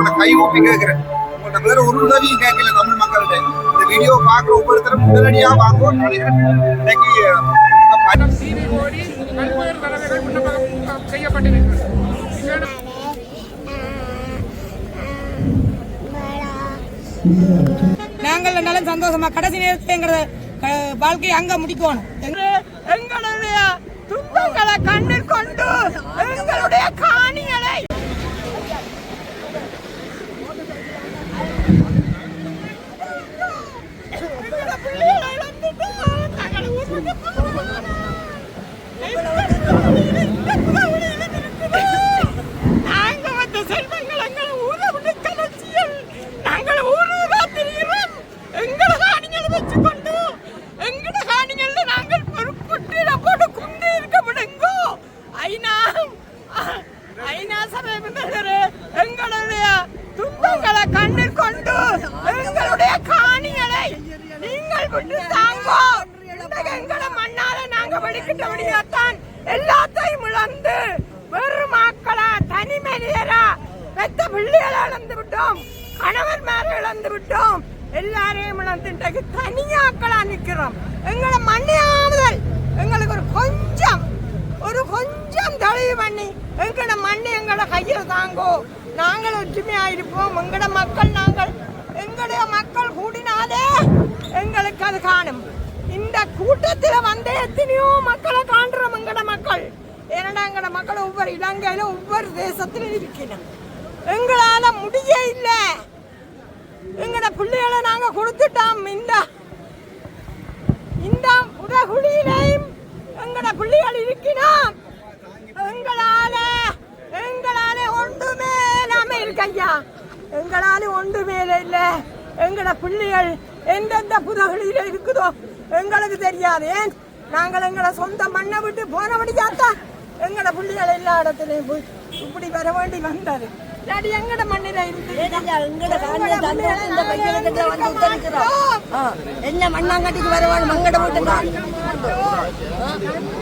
உங்களோட கை ஊப்பி கேட்கிறேன் உங்கள்ட்ட வேற ஒரு உதவியும் கேட்கல தமிழ் மக்கள்கிட்ட. இந்த வீடியோ பார்க்குற ஒவ்வொருத்தரும் உடனடியாக வாங்குவோம் நினைக்கிறேன் இன்னைக்கு நாங்கள் ரெண்டாலும் சந்தோஷமா கடைசி நேரத்தில் எங்களோட வாழ்க்கையை அங்க முடிக்கணும். எங்களுடைய துன்பங்களை கண்ணில் கொண்டு எங்களுடைய காணிகளை எங்களோட பிள்ளைகளை இழந்துட்டோம். நாங்கள் ஊருக்கு போகணும். நாங்க வந்த செல்வங்கள் எங்களை ஊரை விட்டு கலச்சியல் நாங்கள் ஊரூரா திரிகிறோம் எங்களை காணிகளை வச்சுக்கொண்டு எங்கட காணிகள்ல நாங்கள் பொறுப்புட்டு போட்டு குண்டு இருக்க விடுங்கோ ஐநா ஐநா சபை முதல்வர் எங்களுடைய துன்பங்களை கண்ணில் கொண்டு எங்களுடைய காணிகளை நீங்கள் விட்டு தாங்கோ இன்றைக்கு எங்கட மண்ணால நாங்க வெடிக்கிட்டபடியாத்தான் எல்லாத்தையும் இழந்து வெறும் ஆக்களா தனி மனிதரா பெத்த பிள்ளைகளை இழந்து விட்டோம் கணவன்மாரை இழந்து விட்டோம் எல்லாரையும் இழந்து இன்றைக்கு தனியாக்களா நிற்கிறோம். எங்களை மண்ணியாமுதல் எங்களுக்கு ஒரு கொஞ்சம் ஒரு கொஞ்சம் தெளிவு பண்ணி எங்கட மண்ணு எங்கட கையில் தாங்கோ. நாங்கள் ஒற்றுமையா இருப்போம். எங்கட மக்கள் நாங்கள் எங்களுடைய மக்கள் கூடினாலே எங்களுக்கு அது காணும். இந்த கூட்டத்தில் வந்து எத்தனையோ மக்களை காண்றோம் எங்கட மக்கள். ஏன்னா எங்கட மக்கள் ஒவ்வொரு இலங்கையில ஒவ்வொரு தேசத்திலும் இருக்கணும் எங்களால் முடிய இல்லை. எங்கட பிள்ளைகளை நாங்க கொடுத்துட்டோம் இந்த இந்த புதகுழியிலையும் எங்கட பிள்ளைகள் இருக்கிறோம். எங்களால எங்களால ஒன்றுமே இல்லாம இருக்கையா எங்களால ஒன்றுமே இல்லை. எங்கட பிள்ளைகள் எந்தெந்த புதகுழியில இருக்குதோ எங்களுக்கு தெரியாது. ஏன்? நாங்கள் எங்களை சொந்த மண்ணை விட்டு போனபடியாத்தா எங்கட பிள்ளைகள் எல்லா இடத்துலையும் போய் இப்படி வர வேண்டி வந்தது. இல்லாட்டி எங்கட மண்ணில இருந்து இந்த பையனுக்கு வந்து உத்தரிக்கிறோம் ஆ, என்ன மண்ணாங்கட்டிக்கு வருவான் மங்கட வீட்டுக்கு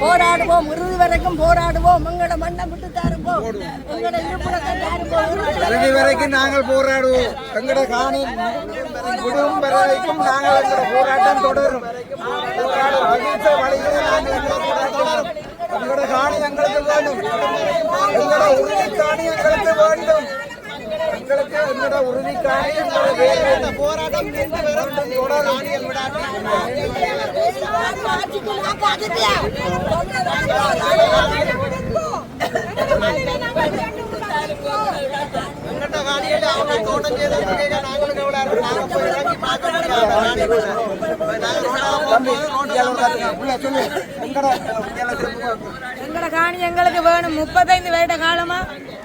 போராடுவோம் இறுதி வரைக்கும் போராடுவோம் எங்கட மண்ணை விட்டு தாருப்போம் எங்கட இருப்பிடத்தை தாருப்போம் இறுதி வரைக்கும் நாங்கள் போராடுவோம் எங்கட காணி குடும்பம் வரைக்கும் நாங்கள் போராட்டம் தொடரும் போராடும் வழிகளை நாங்கள் போராட்டம் எங்கட காணி எங்களுக்கு வேண்டும். எங்கட உறுதி காணி எங்களுக்கு வேண்டும். எங்களுக்கு எங்கட உறுதி காணி எங்களுக்கு வேண்டும். போராட்டம் தொடரும் எங்கட காணியில் அவங்க தோட்டம் செய்ததுக்கு நாங்களுக்கு எவ்வளவு நாங்கள் போய் இறங்கி பார்க்க முடியாது எங்கட எங்கட காணி எங்களுக்கு வேணும் முப்பத்தைந்து வருட காலமா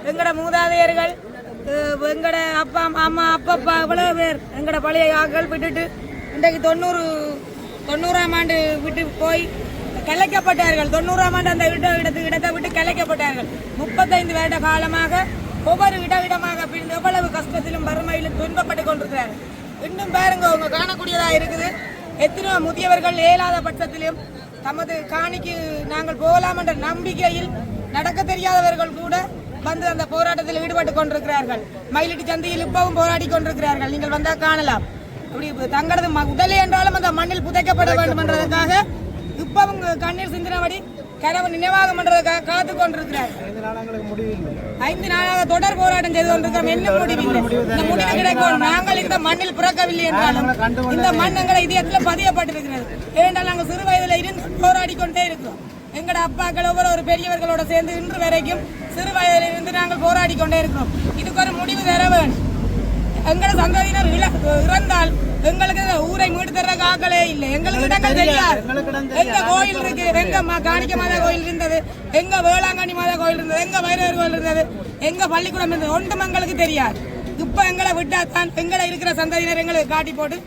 எங்கட மூதாதையர்கள் எங்கட அப்பா அம்மா அப்பப்பா இவ்வளவு பேர் எங்கட பழைய ஆட்கள் விட்டுட்டு இன்றைக்கு தொண்ணூறு தொண்ணூறாம் ஆண்டு விட்டு போய் கலைக்கப்பட்டார்கள் தொண்ணூறாம் ஆண்டு அந்த இட இடத்து இடத்தை விட்டு கலைக்கப்பட்டார்கள் முப்பத்தைந்து வருட காலமாக ஒவ்வொரு இட இடமாக பிரிந்து எவ்வளவு கஷ்டத்திலும் வறுமையிலும் துன்பப்பட்டு கொண்டிருக்கிறார்கள் இன்னும் பாருங்க அவங்க காணக்கூடியதா இருக்குது. எத்தனையோ முதியவர்கள் இயலாத பட்சத்திலும் தமது காணிக்கு நாங்கள் போகலாம் என்ற நம்பிக்கையில் நடக்க தெரியாதவர்கள் கூட வந்து அந்த போராட்டத்தில் ஈடுபட்டு கொண்டிருக்கிறார்கள். மயிலிட்டு சந்தையில் இப்பவும் போராடி கொண்டிருக்கிறார்கள். நீங்கள் வந்தா காணலாம். இப்படி தங்களது உடலை என்றாலும் அந்த மண்ணில் புதைக்கப்பட வேண்டும் என்றதுக்காக இப்பவும் கண்ணீர் சிந்தினபடி கணவர் நினைவாக பண்றதுக்காக காத்து கொண்டிருக்கிறார். ஐந்து நாளாக தொடர் போராட்டம் செய்து கொண்டிருக்கிறோம். என்ன முடிவில்லை இந்த முடிவு கிடைக்கும். நாங்கள் இந்த மண்ணில் பிறக்கவில்லை என்றாலும் இந்த மண் எங்களை இதயத்தில் பதியப்பட்டிருக்கிறது. ஏனென்றால் நாங்கள் சிறு வயதில் இருந்து போராடி கொண்டே இருக்கிறோம். எங்கட அப்பாக்கள் ஒவ்வொரு ஒரு பெரியவர்களோட சேர்ந்து இன்று வரைக்கும் சிறு வயதில் இருந்து நாங்கள் போராடி கொண்டே இருக்கிறோம். இதுக்கு ஒரு முடிவு தர வேண்டும். எங்கட சந்ததியினர் இழ- இறந்தால் எங்களுக்கு ஊரை மீட்டு தர்ற ஆக்களே இல்லை. எங்களுக்கு இடங்கள் தெரியாது. எங்க கோயில் இருக்கு. எங்க காணிக்க மாதா கோயில் இருந்தது. எங்க வேளாங்கண்ணி மாதா கோயில் இருந்தது. எங்க வைரவர் கோயில் இருந்தது. எங்க பள்ளிக்கூடம் இருந்தது. ஒன்றும் எங்களுக்கு தெரியாது. இப்ப எங்களை விட்டா தான் எங்களை இருக்கிற சந்ததியினர் எங்களுக்கு காட்டி போட்டு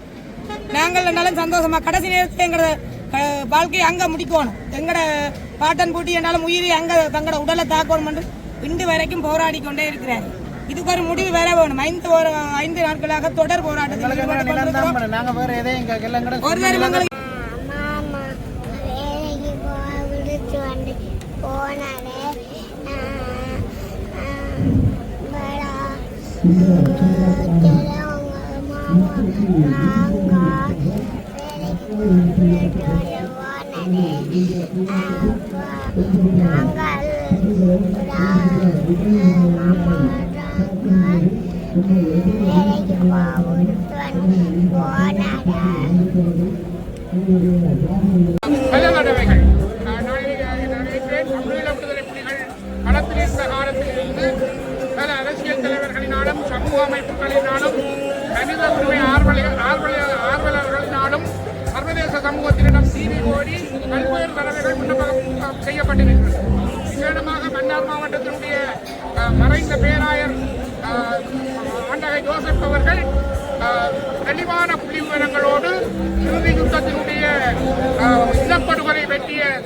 நாங்கள் நல்ல சந்தோஷமா கடைசி நேரத்தில் எங்களோட வாழ்க்கையை அங்க முடிக்கணும். எங்கட பாட்டன் பூட்டி என்னாலும் உயிரி அங்க தங்களோட உடலை தாக்கணும் என்று இன்று வரைக்கும் போராடி கொண்டே இருக்கிறார். இதுக்கு ஒரு முடிவு வேற வேணும். ஐந்து ஒரு ஐந்து நாட்களாக தொடர் போராட்டத்தில் ஒரு தரம் எங்களுக்கு പോവാൻ പോനാടാ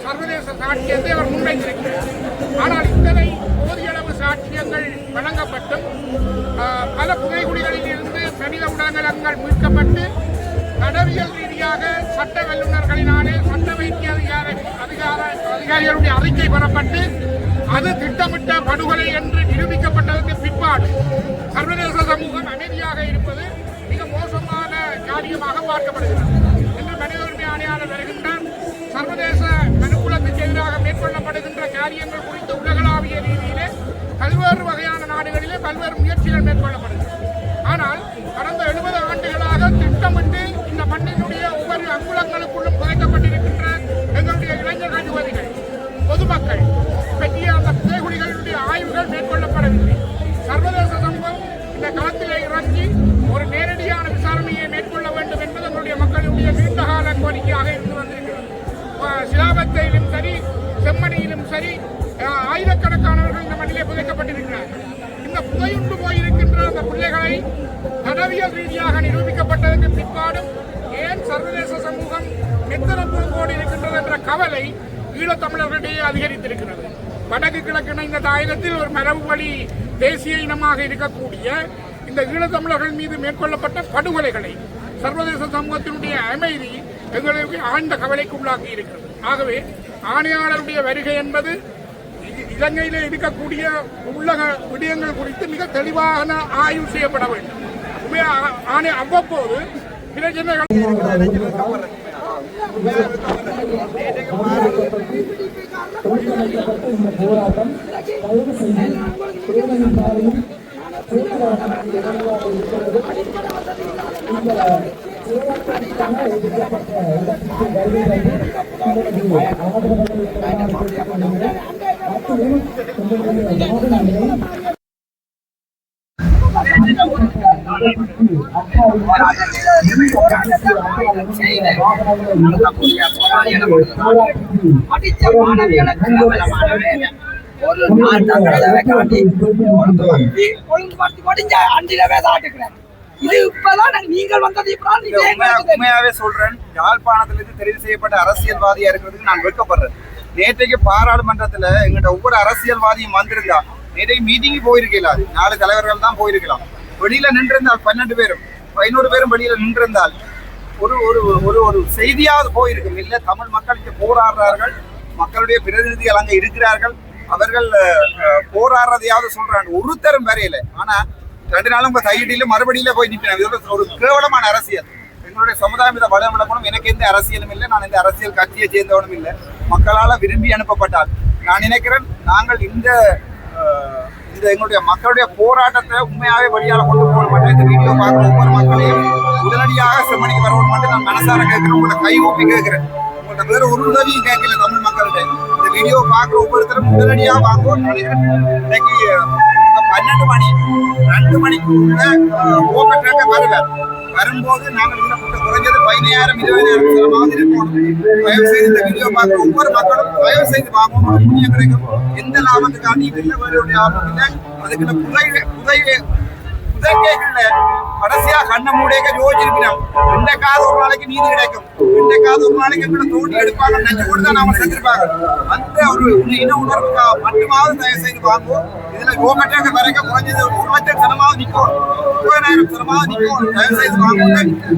சர்வதேச சாட்சியத்தை அவர் முன்வைத்திருக்கிறார். ஆனால் இத்தனை போதியளவு சாட்சியங்கள் வழங்கப்பட்டும் பல புதைகுழிகளில் இருந்து மனித உடல்நலங்கள் மீட்கப்பட்டு கடவியல் ரீதியாக சட்ட வல்லுநர்களினாலே சட்ட வைத்திய அதிகார அதிகார அதிகாரிகளுடைய அறிக்கை பெறப்பட்டு அது திட்டமிட்ட படுகொலை என்று நிரூபிக்கப்பட்டதற்கு பிற்பாடு சர்வதேச சமூகம் அமைதியாக இருப்பது மிக மோசமான காரியமாக பார்க்கப்படுகிறது. காரியங்கள் குறித்து உலகளாவிய ரீதியிலே பல்வேறு வகையான நாடுகளிலே பல்வேறு முயற்சிகள் மேற்கொள்ளப்படுகிறது ஆனால் கடந்த எழுபது ஆண்டுகளாக திட்டமிட்டு இந்த மண்ணினுடைய ஒவ்வொரு அங்குலங்களுக்குள்ளும் புதைக்கப்பட்டிருக்கின்ற எங்களுடைய இளைஞர்கள் யுவதிகள் பொதுமக்கள் பற்றிய அந்த புதைகுழிகளுடைய ஆய்வுகள் மேற்கொள்ள தடவியல் ரீதியாக நிரூபிக்கப்பட்டதற்கு பிற்பாடும் ஏன் சர்வதேச சமூகம் எத்தனை போடு இருக்கின்றது என்ற கவலை ஈழத்தமிழர்களிடையே அதிகரித்திருக்கிறது. வடக்கு கிழக்கின இந்த தாயகத்தில் ஒரு மரபு வழி தேசிய இனமாக இருக்கக்கூடிய இந்த ஈழத்தமிழர்கள் மீது மேற்கொள்ளப்பட்ட படுகொலைகளை சர்வதேச சமூகத்தினுடைய அமைதி எங்களுக்கு ஆழ்ந்த கவலைக்கு உள்ளாக்கி இருக்கிறது. ஆகவே ஆணையாளருடைய வருகை என்பது இலங்கையில் இருக்கக்கூடிய உள்ளக விடயங்கள் குறித்து மிக தெளிவான ஆய்வு செய்யப்பட வேண்டும். ஆணை அவ்வப்போது பிரச்சனைகள் அடிச்ச மாணவிகளுக்கு இது இப்பதான் நீங்கள் வந்தது உண்மையாவே சொல்றேன் யாழ்ப்பாணத்திலிருந்து தெரிவு செய்யப்பட்ட அரசியல்வாதியா இருக்கிறதுக்கு நான் வெட்கப்படுறேன். நேற்றைக்கு பாராளுமன்றத்துல எங்கிட்ட ஒவ்வொரு அரசியல்வாதியும் வந்திருந்தா நேற்றைக்கு மீட்டிங்கு போயிருக்கலாம். நாலு தலைவர்கள் தான் போயிருக்கலாம். வெளியில நின்றிருந்தால் பன்னெண்டு பேரும். பதினோரு பேரும் வெளியில நின்றிருந்தால் ஒரு ஒரு ஒரு ஒரு செய்தியாவது போயிருக்கும். இல்ல தமிழ் மக்கள் இங்கே போராடுறார்கள். மக்களுடைய பிரதிநிதிகள் அங்கே இருக்கிறார்கள். அவர்கள் போராடுறதையாவது சொல்றாங்க. ஒருத்தரும் வரையில. ஆனா ரெண்டு நாளும் உங்க தையடியில மறுபடியில போய் நிற்கிறேன் இதோட ஒரு- கேவலமான அரசியல். எங்களுடைய சமுதாயம் இதை வளம் விளக்கணும் எனக்கு எந்த அரசியலும் இல்லை. நான் இந்த அரசியல் கட்சியை சேர்ந்தவனும் இல்லை. மக்களால் விரும்பி அனுப்பப்பட்டால். நான் நினைக்கிறேன் நாங்கள் இந்த அஹ், இந்த எங்களுடைய மக்களுடைய போராட்டத்தை உண்மையாகவே வழியால் கொண்டு போக மாட்டேன் இந்த வீடியோ பார்க்குற ஒவ்வொரு மக்களையும் உடனடியாக செம்மணிக்கு வரவும் மட்டும் நான் மனசார கேட்கிறேன். உங்கள்ட்ட கை ஊப்பி கேட்கிறேன். உங்கள்ட்ட வேற ஒரு உதவியும் கேட்கல தமிழ் மக்கள்கிட்ட. இந்த வீடியோ பார்க்குற ஒவ்வொருத்தரும் உடனடியாக வாங்குவோம் நினைக்கிறேன் இன்னைக்கு பன்னெண்டு மணி ரெண்டு மணிக்குள்ள ஓக்க ட்ராக்க வரும்போது நாங்கள் இன்னும் கொஞ்சம் குறைஞ்சது பதினாயிரம் இருபதாயிரம் சிலமாவது இருக்கணும். தயவு செய்து இந்த வீடியோ பார்க்குற ஒவ்வொரு மக்களும் தயவு செய்து வாங்கும் புண்ணியம் கிடைக்கும். எந்த லாபத்துக்காண்டியும் இல்லை வேறுடைய லாபம் இல்லை. அதுக்குள்ள புதை புதை புதைக்கைகள்ல கடைசியா கண்ண மூடையக்க யோசிச்சிருக்கிறோம் ரெண்ட காது ஒரு நாளைக்கு நீதி கிடைக்கும். ரெண்ட காது ஒரு நாளைக்கு எங்களை தோண்டி எடுப்பாங்க. நெஞ்சு கூட தான் நாம செஞ்சிருப்பாங்க. அந்த ஒரு இன உணர்வுக்காக மட்டுமாவது தயவு செய்து வாங்குவோம். இதுல யோகட்டாக வரைக்கும் குறைஞ்சது ஒரு லட்சம் சனமாவது நிற்கும். முப்பதாயிரம் சனமாவது நிற்கும். தயவு செய்து வாங்க.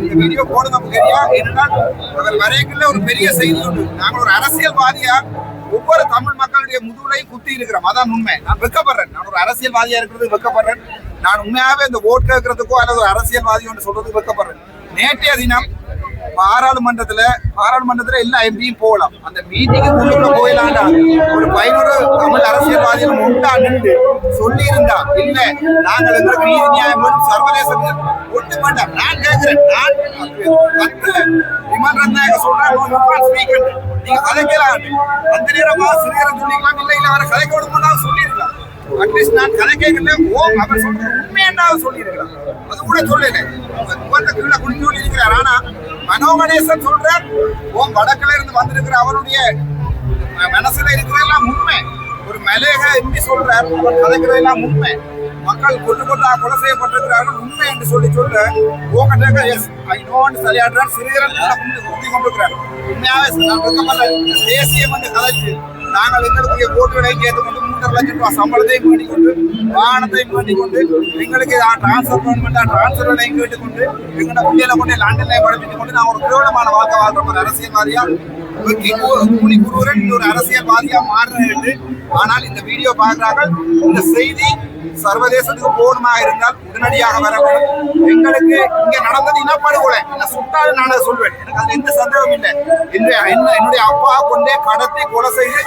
இந்த வீடியோ போடுங்க தெரியா? ஏனென்றால் அவர் வரைக்குள்ள ஒரு பெரிய செய்தி உண்டு. நாங்கள் ஒரு அரசியல்வாதியா ஒவ்வொரு தமிழ் மக்களுடைய முதுகுலையும் குத்தி இருக்கிறோம். அதான் உண்மை. நான் வெக்கப்படுறேன். நான் ஒரு அரசியல்வாதியா இருக்கிறது வெக்கப்படுறேன். நான் உண்மையாவே இந்த ஓட் கேட்கறதுக்கோ அல்லது ஒரு அரசியல்வாதி ஒன்று சொல்றதுக்கு வெக்கப்படுறேன். நேற்றைய தினம் பாராளுமன்றத்துல பாராளுமன்றத்துல எல்லா எம்பியும் போகலாம். அந்த மீட்டிங்கு உள்ளுக்குள்ள போயிடலாம்டா ஒரு பயனோட தமிழ் அரசியல்வாதிகள் உண்டா நின்று சொல்லி இருந்தா இல்ல நாங்கள் எங்களுக்கு நீதி நியாயம் சர்வதேச ஒட்டு வேண்டாம் நான் கேட்கிறேன். நான் கத்துல விமல் ரத்நாயக சொல்றேன். ஸ்பீக்கர். நீங்க கதைக்கலாம் அந்த நேரமா சிறுநேரம் சொல்லிக்கலாம் இல்ல இல்ல அவரை கதைக்க விடுமுன்னா சொல்லியிருக்கலாம். அட்லீஸ்ட் நான் கதை கேட்கல. ஓ அவர் சொல்றது உண்மையாண்டாவது சொல்லியிருக்கலாம் அது கூட சொல்லல. உங்க கீழே குடிஞ்சு சொல்லி இருக்கிறார் ஆனா மனோகணேசன் சொல்றார் ஓம் வடக்குல இருந்து வந்திருக்கிற அவருடைய மனசுல இருக்கிறதெல்லாம் உண்மை. ஒரு மலேக எப்படி சொல்றார் அவர் கதைக்கிறதெல்லாம் உண்மை. மக்கள் கொண்டு கொண்டா கொலை செய்யப்பட்டிருக்கிறார்கள் உண்மை என்று சொல்லி சொல்ல ஓகட்டாக எஸ் ஐ நோன்னு சரியாடுறார் சிறுகரன் குத்தி கொண்டிருக்கிறார். உண்மையாவே தேசியம் என்று கதைச்சு நாங்கள் எங்களுக்கு ஓட்டுகளை கேட்டுக்கொண்டு மூன்றரை லட்சம் ரூபாய் சம்பளத்தையும் வேண்டிக்கொண்டு வாகனத்தையும் வேண்டிக்கொண்டு எங்களுக்கு டிரான்ஸ்ஃபர் கவர்மெண்டா டிரான்ஸ்ஃபர்களையும் கேட்டுக்கொண்டு எங்களோட பிள்ளைகளை கொண்டு லண்டனில் படிப்பித்துக் கொண்டு நான் ஒரு கேவலமான வாழ்க்கை வாழ்ற ஒரு அரசியல்வாதியா வெற்றி கூலி குருவரன் ஒரு அரசியல்வாதியா மாறுறது ஆனால் இந்த வீடியோ பார்க்கிறார்கள். இந்த செய்தி சர்வதேசத்துக்கு போகணுமா இருந்தால் உடனடியாக வர வேண்டும் எங்களுக்கு இங்க நடந்தது இனப்படுகொலை. என்ன சுட்டாது நான் சொல்வேன். எனக்கு அது எந்த சந்தேகமும் இல்லை. என்னுடைய அப்பா கொண்டே கடத்தி கொலை செய்து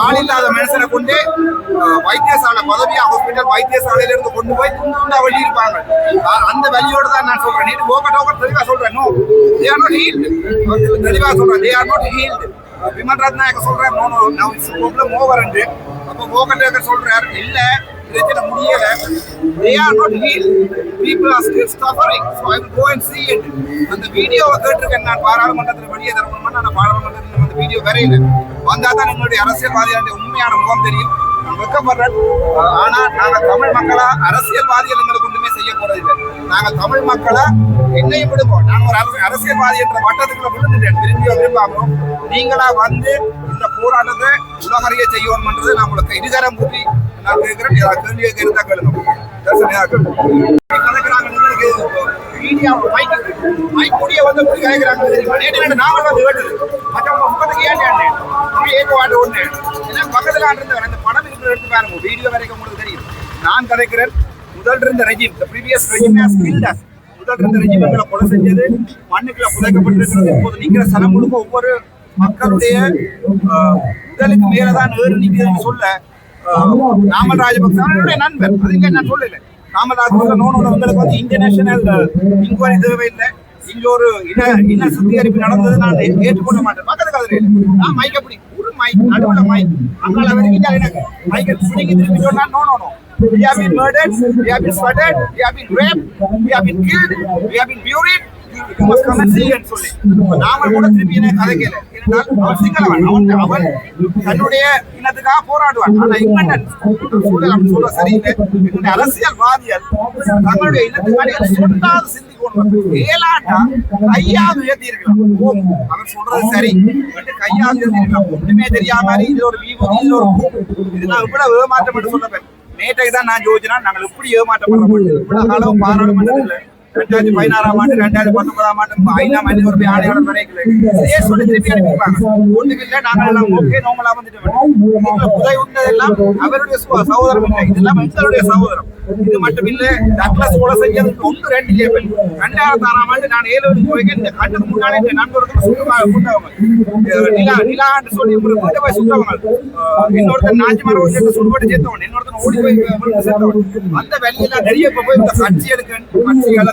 ஆளில்லாத மனுஷனை கொண்டு வைத்தியசாலை பதவியா ஹாஸ்பிட்டல் வைத்தியசாலையில இருந்து கொண்டு போய் துண்டு துண்டா வழி இருப்பாங்க அந்த வழியோட தான் நான் சொல்றேன். நீ ஓகே ஓகே தெளிவா சொல்றேன் நோ தே ஆர் ஹீல்டு தெளிவா சொல்றேன் they are not healed Wiman Rathnayake சொல்றேன் no no now it's problem over அப்போ ஓக டோக்க சொல்றாரு இல்ல பிரச்சனை முடியல. They are not heal people are still suffering so I will go and see it. அந்த வீடியோவை கேட்டிருக்கேன் நான் பாராளுமன்றத்தில் வெளியே தரணும்னா நான் பாராளுமன்றத்தில் அந்த வீடியோ வரையில. வந்தால் தான் எங்களுடைய அரசியல்வாதிகளுடைய உண்மையான முகம் தெரியும். வெக்கப்படுறேன். ஆனா நாங்க தமிழ் மக்களா அரசியல்வாதிகள் எங்களுக்கு ஒன்றுமே செய்ய போறதில்லை நாங்க தமிழ் மக்களா என்னையும் விடுவோம் நான் ஒரு அரசு- அரசியல்வாதி என்ற வட்டத்துக்குள்ள விழுந்துட்டேன் திரும்பியோ விரும்பாமோ நீங்களா வந்து இந்த போராட்டத்தை உலகறிய செய்யணும்ன்றது நான் உங்களுக்கு இருகரம் கூட்டி நான் கேட்கிறேன். கேள்வி கேட்க இருந்தா கேளுங்க. கேளுங்க. கதைக்கிறாங்க மீடியா மைக் மைக் கூடிய வந்து இப்படி கதைக்கிறாங்க தெரியுமா? நேற்று ரெண்டு நாவல் வந்து கேட்டது. மற்ற முகத்துக்கு ஏன் கேட்டேன்? அப்படி ஏக வாட்டு ஒண்ணு ஏன்னா பக்கத்தில் இருந்தவர். அந்த படம் இருக்கிற எடுத்து பாருங்க வீடியோ வரைக்கும் உங்களுக்கு தெரியும். நான் கதைக்கிறேன் முதல் இருந்த regime the previous regime has முதல் இருந்த ரெஜிம் எங்களை கொலை செஞ்சது. மண்ணுக்குள்ள புதைக்கப்பட்டிருக்கிறது. இப்போது நிற்கிற சனம் முழுக்க ஒவ்வொரு மக்களுடைய முதலுக்கு மேலதான் ஏறு நிக்குதுன்னு சொல்ல நாமல் ராஜபக்ச அவனுடைய நண்பர். அதுக்கு நான் சொல்லலை. நாமல் ராஜபக்ச உங்களுக்கு வந்து இன்டர்நேஷனல் இன்கொயரி தேவையில்லை. இங்க ஒரு இன இன சுத்திகரிப்பு நடந்தது நான் ஏற்றுக்கொள்ள மாட்டேன். பக்கத்து கதிரை நான் மைக்க பிடி ஒரு மைக் நடுவில் மைக் அதனால வரைக்கும் எனக்கு. மைக்க பிடிங்கி திருப்பி சொன்னா no no no We have been murdered, we have been sweated, we have been raped, we have been killed, we have been buried. You நாம கூட திருப்பி கதை கேளு. அவன் சிங்களவன் அவன் அவன் தன்னுடைய இனத்துக்காக போராடுவான். ஆனா இங்கிலண்டன் சூழல் சரியில்லை. அரசியல்வாதிகள் தங்களுடைய இனத்துக்காக சொன்னாது சிந்திக்கணும் ஏலாட்டா கையாவது இருக்கலாம் அவன் சொல்றது சரி. கையாவது உயர்த்தி இருக்கலாம் தெரியாம இது ஒரு விபூதி இது ஒரு பூ. நான் இவ்வளவு ஏமாற்றம் என்று சொல்லப்பேன் நேற்றைக்கு தான் நான் நாங்கள் எப்படி ஏமாற்றப்படுறோம்? இவ்வளவு காலம் பாராளுமன்றத்தில் ரெண்டாயிரத்தி பதினாறாம் ஆண்டு ரெண்டாயிரத்தி பத்தொன்பதாம் ஆண்டு ஐந்தாம் ஆண்டு ஒரு ஆணையாளர் வரைக்கல இதே சொல்லி திருப்பி அனுப்பிப்பாங்க ஒண்ணுக்கு இல்லை நாங்கள் எல்லாம் ஓகே நோமலா வந்துட்டு இதுல புதை உண்டதெல்லாம் அவருடைய சகோதரம் இல்லை. இதெல்லாம் எங்களுடைய சகோதரம் இது மட்டும் இல்ல டக்ளஸ் கூட செய்யறது ஒன்று ரெண்டு லேபிள் ரெண்டாயிரத்தி ஆறாம் ஆண்டு நான் ஏழு போய்க்கு இந்த கண்ணுக்கு முன்னாடி இந்த நண்பர்கள் சுத்தமாக கொண்டவங்க. அஹ் நிலா நிலான்னு சொல்லி ஒரு கூட்ட போய் சுத்தவங்க. இன்னொருத்தன் நாஞ்சி மரம் வச்சு சுடுபட்டு சேர்த்தவன். இன்னொருத்தன் ஓடி போய் சேர்த்தவன். அந்த வெளியெல்லாம் நிறைய போய் இந்த எடுக்க கட்சிகள்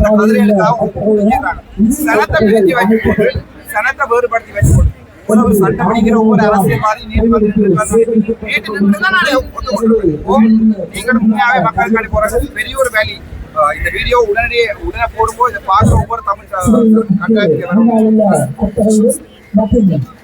சனத்தை வேறுபடுத்தி போட்டு உணவு சட்டம் பிடிக்கிற ஒவ்வொரு உண்மையாவே மக்களுக்காண்டி பெரிய ஒரு வேலி. இந்த வீடியோ உடனடியே உடனே போடும்போது இதை பார்க்க ஒவ்வொரு தமிழ் கட்டாயத்துக்கு வரும். மட்டும்